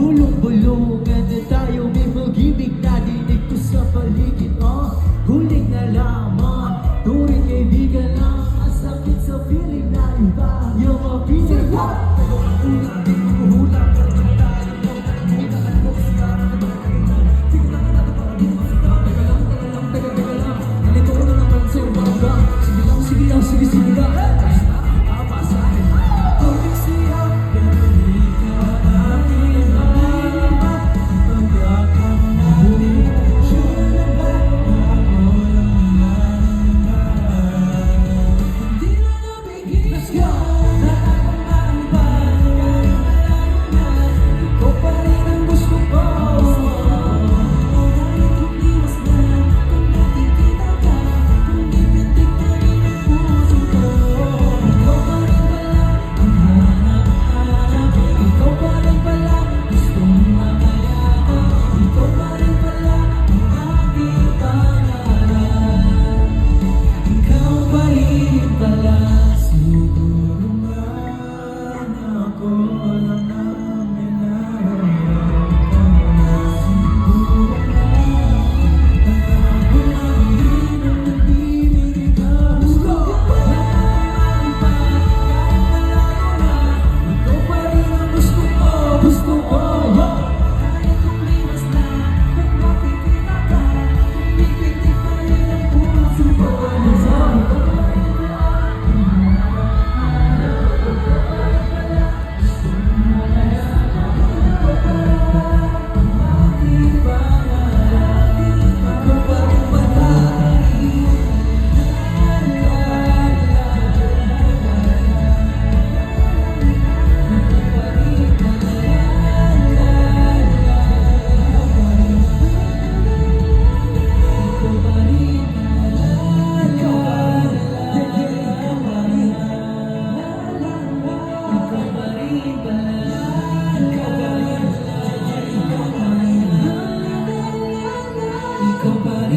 Bulong-bulong Ganda tayo may pag-ibig Nadinig ko sa paligid oh, Huling na lamang Turing kaibigan lang Masakit sa feeling na iba. Yung mga picture Tayo ang unang God.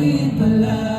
Ngunit pala.